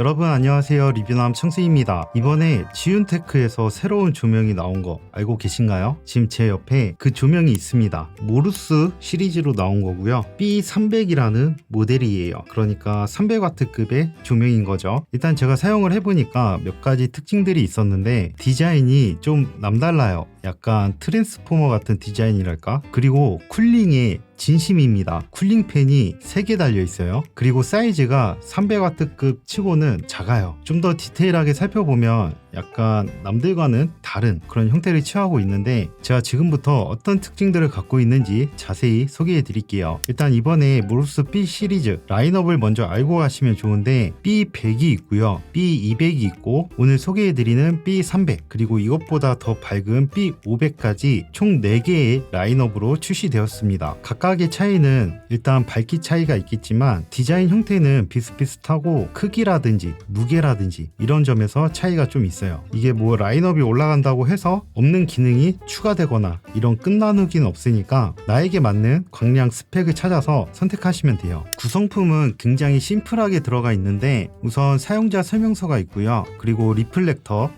여러분 안녕하세요. 리뷰남 청수입니다. 이번에 지윤테크에서 새로운 조명이 나온 거 알고 계신가요? 지금 제 옆에 그 조명이 있습니다. 모루스 시리즈로 나온 거고요. B300이라는 모델이에요. 그러니까 300W급의 조명인 거죠. 일단 제가 사용을 해보니까 몇 가지 특징들이 있었는데 디자인이 좀 남달라요. 약간 트랜스포머 같은 디자인이랄까? 그리고 쿨링에 진심입니다. 쿨링팬이 3개 달려 있어요. 그리고 사이즈가 300W급 치고는 작아요. 좀 더 디테일하게 살펴보면 약간 남들과는 다른 그런 형태를 취하고 있는데 제가 지금부터 어떤 특징들을 갖고 있는지 자세히 소개해 드릴게요. 일단 이번에 모루스 B 시리즈 라인업을 먼저 알고 가시면 좋은데 B100이 있고요. B200이 있고 오늘 소개해 드리는 B300 그리고 이것보다 더 밝은 B500까지 총 4개의 라인업으로 출시되었습니다. 각각의 차이는 일단 밝기 차이가 있겠지만 디자인 형태는 비슷비슷하고 크기라든지 무게라든지 이런 점에서 차이가 좀 있어요. 이게 뭐 라인업이 올라간다고 해서 없는 기능이 추가되거나 이런 끝나누기는 없으니까 나에게 맞는 광량 스펙을 찾아서 선택하시면 돼요. 구성품은 굉장히 심플하게 들어가 있는데 우선 사용자 설명서가 있고요. 그리고 리플렉터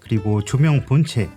그리고 조명 본체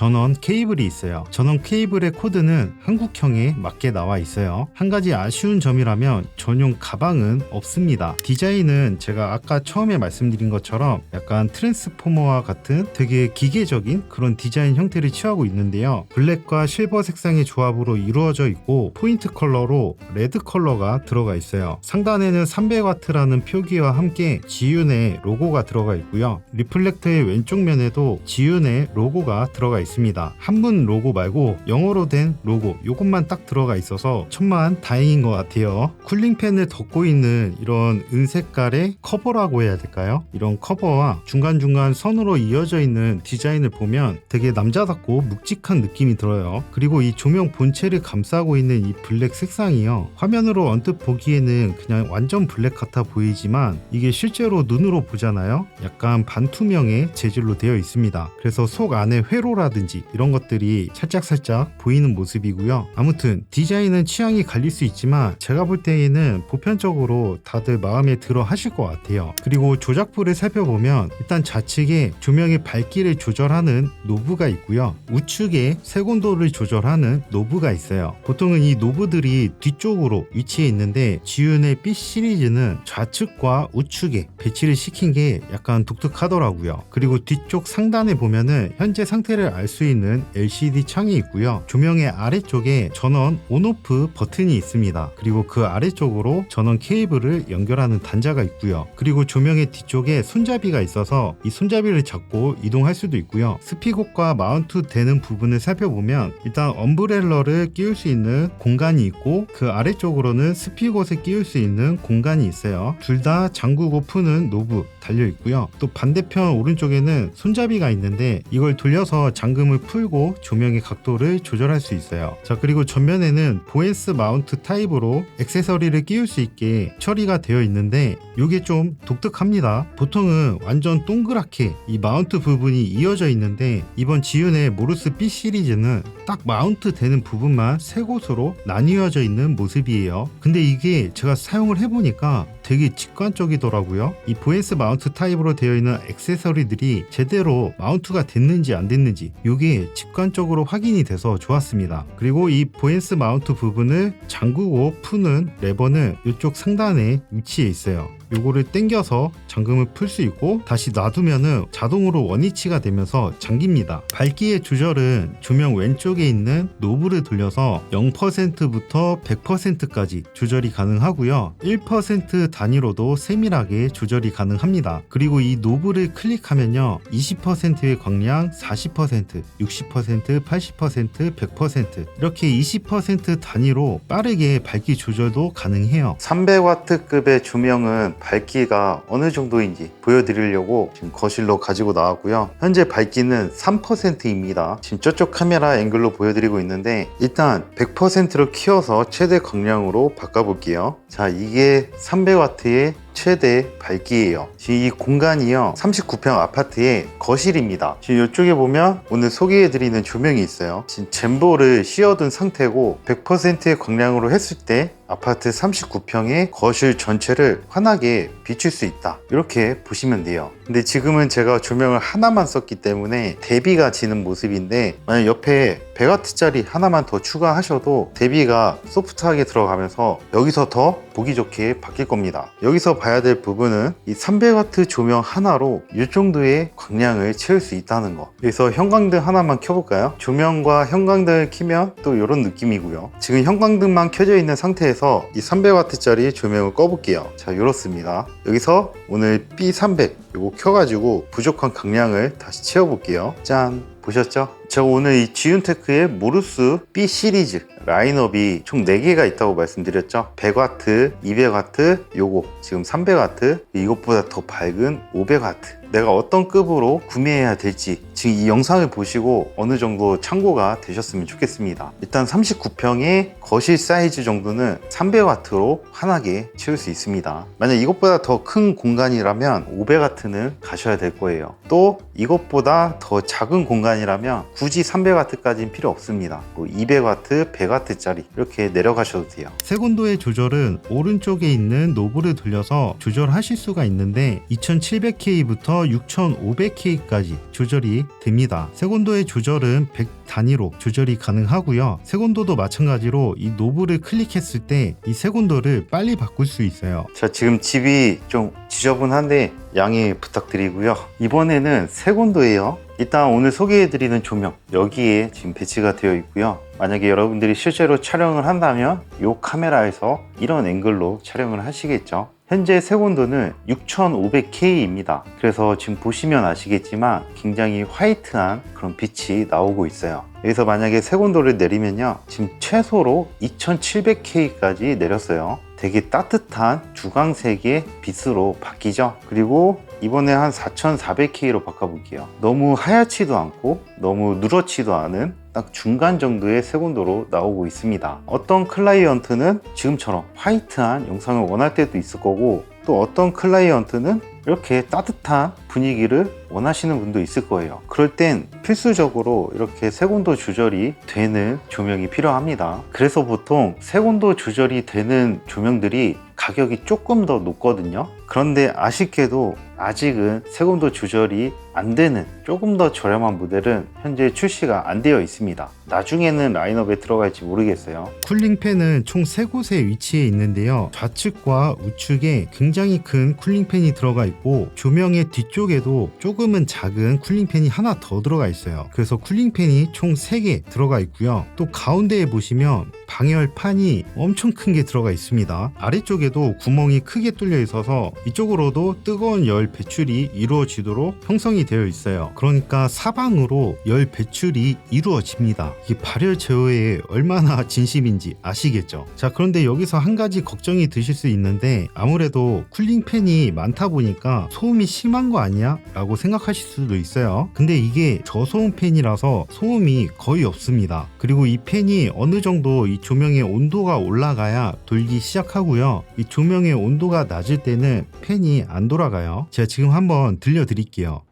전원 케이블이 있어요. 전원 케이블의 코드는 한국형에 맞게 나와 있어요. 한 가지 아쉬운 점이라면 전용 가방은 없습니다. 디자인은 제가 아까 처음에 말씀드린 것처럼 약간 트랜스포머와 같은 되게 기계적인 그런 디자인 형태를 취하고 있는데요. 블랙과 실버 색상의 조합으로 이루어져 있고 포인트 컬러로 레드 컬러가 들어가 있어요. 상단에는 300W라는 표기와 함께 지윤의 로고가 들어가 있고요. 리플렉터의 왼쪽 면에도 지윤의 로고가 들어가 있 습니다. 한문 로고 말고 영어로 된 로고 요것만 딱 들어가 있어서 천만 다행인 것 같아요. 쿨링팬을 덮고 있는 이런 은색깔의 커버라고 해야 될까요? 이런 커버와 중간중간 선으로 이어져 있는 디자인을 보면 되게 남자답고 묵직한 느낌이 들어요. 그리고 이 조명 본체를 감싸고 있는 이 블랙 색상이요. 화면으로 언뜻 보기에는 그냥 완전 블랙 같아 보이지만 이게 실제로 눈으로 보잖아요. 약간 반투명의 재질로 되어 있습니다. 그래서 속 안에 회로라든지 이런 것들이 살짝살짝 보이는 모습이고요. 아무튼 디자인은 취향이 갈릴 수 있지만 제가 볼 때에는 보편적으로 다들 마음에 들어 하실 것 같아요. 그리고 조작부를 살펴보면 일단 좌측에 조명의 밝기를 조절하는 노브가 있고요. 우측에 색온도를 조절하는 노브가 있어요. 보통은 이 노브들이 뒤쪽으로 위치해 있는데 지윤의 B 시리즈는 좌측과 우측에 배치를 시킨 게 약간 독특하더라고요. 그리고 뒤쪽 상단에 보면은 현재 상태를 알수 있는 LCD 창이 있고요. 조명의 아래쪽에 전원 온오프 버튼이 있습니다. 그리고 그 아래쪽으로 전원 케이블을 연결하는 단자가 있고요. 그리고 조명의 뒤쪽에 손잡이가 있어서 이 손잡이를 잡고 이동할 수도 있고요. 스피곳과 마운트 되는 부분을 살펴보면 일단 엄브렐러를 끼울 수 있는 공간이 있고 그 아래쪽으로는 스피곳에 끼울 수 있는 공간이 있어요. 둘 다 잠그고 푸는 노브 달려 있고요. 또 반대편 오른쪽에는 손잡이가 있는데 이걸 돌려서 잠 금을 풀고 조명의 각도를 조절할 수 있어요. 자 그리고 전면에는 보에스 마운트 타입으로 액세서리를 끼울 수 있게 처리가 되어 있는데 이게 좀 독특합니다. 보통은 완전 동그랗게 이 마운트 부분이 이어져 있는데 이번 지윤의 모루스 B 시리즈는 딱 마운트 되는 부분만 세 곳으로 나뉘어져 있는 모습이에요. 근데 이게 제가 사용을 해보니까 되게 직관적이더라고요. 이 보에스 마운트 타입으로 되어 있는 액세서리들이 제대로 마운트가 됐는지 안 됐는지 이게 직관적으로 확인이 돼서 좋았습니다. 그리고 이 보에스 마운트 부분을 잠그고 푸는 레버는 이쪽 상단에 위치해 있어요. 요거를 당겨서 잠금을 풀 수 있고 다시 놔두면은 자동으로 원위치가 되면서 잠깁니다. 밝기의 조절은 조명 왼쪽에 있는 노브를 돌려서 0%부터 100%까지 조절이 가능하고요. 1% 단위로도 세밀하게 조절이 가능합니다. 그리고 이 노브를 클릭하면요. 20%의 광량, 40%, 60%, 80%, 100% 이렇게 20% 단위로 빠르게 밝기 조절도 가능해요. 300W급의 조명은 밝기가 어느 정도인지 보여드리려고 지금 거실로 가지고 나왔고요. 현재 밝기는 3%입니다. 지금 저쪽 카메라 앵글로 보여드리고 있는데 일단 100%로 키워서 최대 광량으로 바꿔볼게요. 자, 이게 300W 의 최대 밝기예요. 이 공간이요 39평 아파트의 거실입니다. 지금 이쪽에 보면 오늘 소개해드리는 조명이 있어요. 지금 젠보를 씌워둔 상태고 100%의 광량으로 했을 때 아파트 39평의 거실 전체를 환하게 비출 수 있다. 이렇게 보시면 돼요. 근데 지금은 제가 조명을 하나만 썼기 때문에 대비가 지는 모습인데 만약 옆에 100W짜리 하나만 더 추가하셔도 대비가 소프트하게 들어가면서 여기서 더 보기 좋게 바뀔 겁니다. 여기서 봐야 될 부분은 이 300W 조명 하나로 이 정도의 광량을 채울 수 있다는 거. 그래서 형광등 하나만 켜볼까요? 조명과 형광등을 켜면 또 이런 느낌이고요. 지금 형광등만 켜져 있는 상태에서 이 300W짜리 조명을 꺼볼게요. 자, 이렇습니다. 여기서 오늘 B300 이거 켜가지고 부족한 강량을 다시 채워볼게요. 짠! 보셨죠? 제가 오늘 이 지윤테크의 모루스 B 시리즈 라인업이 총 4개가 있다고 말씀드렸죠 100W, 200W, 요거 지금 300W 이것보다 더 밝은 500W 내가 어떤 급으로 구매해야 될지 지금 이 영상을 보시고 어느 정도 참고가 되셨으면 좋겠습니다 일단 39평의 거실 사이즈 정도는 300W로 환하게 채울 수 있습니다 만약 이것보다 더 큰 공간이라면 500W 는 가셔야 될 거예요. 또 이것보다 더 작은 공간이라면 굳이 300W까지는 필요 없습니다. 뭐 200W, 100W짜리 이렇게 내려가셔도 돼요. 색온도의 조절은 오른쪽에 있는 노브를 돌려서 조절하실 수가 있는데 2700K부터 6500K까지 조절이 됩니다. 색온도의 조절은 100 단위로 조절이 가능하고요. 색온도도 마찬가지로 이 노브를 클릭했을 때이 색온도를 빨리 바꿀 수 있어요. 자, 지금 집이 좀 지저분한데 양해 부탁드리고요. 이번에는 색온도예요. 일단 오늘 소개해드리는 조명 여기에 지금 배치가 되어 있고요. 만약에 여러분들이 실제로 촬영을 한다면 이 카메라에서 이런 앵글로 촬영을 하시겠죠. 현재 색온도는 6500K입니다. 그래서 지금 보시면 아시겠지만 굉장히 화이트한 그런 빛이 나오고 있어요. 여기서 만약에 색온도를 내리면요. 지금 최소로 2700K까지 내렸어요. 되게 따뜻한 주광색의 빛으로 바뀌죠. 그리고 이번에 한 4400K로 바꿔볼게요. 너무 하얗지도 않고 너무 누렇지도 않은 딱 중간 정도의 색온도로 나오고 있습니다. 어떤 클라이언트는 지금처럼 화이트한 영상을 원할 때도 있을 거고 또 어떤 클라이언트는 이렇게 따뜻한 분위기를 원하시는 분도 있을 거예요. 그럴 땐 필수적으로 이렇게 색온도 조절이 되는 조명이 필요합니다. 그래서 보통 색온도 조절이 되는 조명들이 가격이 조금 더 높거든요. 그런데 아쉽게도 아직은 색온도 조절이 안 되는 조금 더 저렴한 모델은 현재 출시가 안 되어 있습니다. 나중에는 라인업에 들어갈지 모르겠어요. 쿨링팬은 총 3곳에 위치해 있는데요. 좌측과 우측에 굉장히 큰 쿨링팬이 들어가 있고 조명의 뒤쪽에도 조금은 작은 쿨링팬이 하나 더 들어가 있어요. 그래서 쿨링팬이 총 3개 들어가 있고요. 또 가운데에 보시면 방열판이 엄청 큰 게 들어가 있습니다. 아래쪽에도 구멍이 크게 뚫려 있어서 이쪽으로도 뜨거운 열 배출이 이루어지도록 형성이 되어 있어요. 그러니까 사방으로 열 배출이 이루어집니다. 이게 발열 제어에 얼마나 진심인지 아시겠죠? 자, 그런데 여기서 한 가지 걱정이 드실 수 있는데 아무래도 쿨링 팬이 많다 보니까 소음이 심한 거 아니야? 라고 생각하실 수도 있어요. 근데 이게 저소음 팬이라서 소음이 거의 없습니다. 그리고 이 팬이 어느 정도 이 조명의 온도가 올라가야 돌기 시작하고요. 이 조명의 온도가 낮을 때는 팬이 안 돌아가요. 제가 지금 한번 들려드릴게요.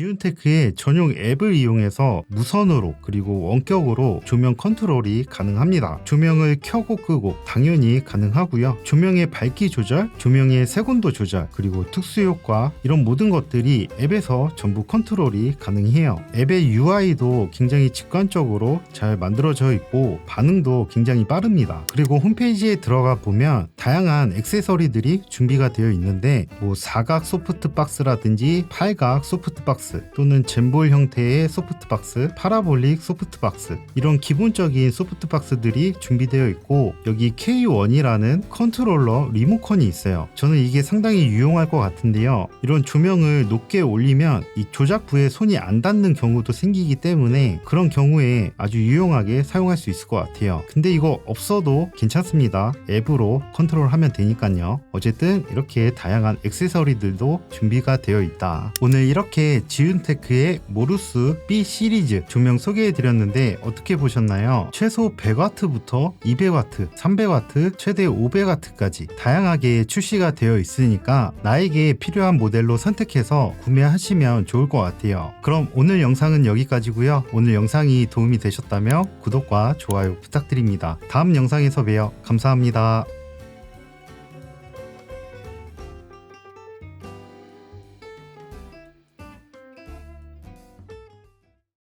지윤테크의 전용 앱을 이용해서 무선으로 그리고 원격으로 조명 컨트롤이 가능합니다. 조명을 켜고 끄고 당연히 가능하고요. 조명의 밝기 조절, 조명의 색온도 조절, 그리고 특수 효과 이런 모든 것들이 앱에서 전부 컨트롤이 가능해요. 앱의 UI도 굉장히 직관적으로 잘 만들어져 있고 반응도 굉장히 빠릅니다. 그리고 홈페이지에 들어가 보면 다양한 액세서리들이 준비가 되어 있는데 뭐 사각 소프트 박스라든지 팔각 소프트 박스 또는 잼볼 형태의 소프트 박스, 파라볼릭 소프트 박스 이런 기본적인 소프트 박스들이 준비되어 있고 여기 K1이라는 컨트롤러 리모컨이 있어요. 저는 이게 상당히 유용할 것 같은데요. 이런 조명을 높게 올리면 이 조작부에 손이 안 닿는 경우도 생기기 때문에 그런 경우에 아주 유용하게 사용할 수 있을 것 같아요. 근데 이거 없어도 괜찮습니다. 앱으로 컨트롤하면 되니까요. 어쨌든 이렇게 다양한 액세서리들도 준비가 되어 있다. 오늘 이렇게 지 윤테크의 모루스 B 시리즈 조명 소개해 드렸는데 어떻게 보셨나요? 최소 100W부터 200W, 300W, 최대 500W까지 다양하게 출시가 되어 있으니까 나에게 필요한 모델로 선택해서 구매하시면 좋을 것 같아요. 그럼 오늘 영상은 여기까지고요. 오늘 영상이 도움이 되셨다면 구독과 좋아요 부탁드립니다. 다음 영상에서 봬요. 감사합니다.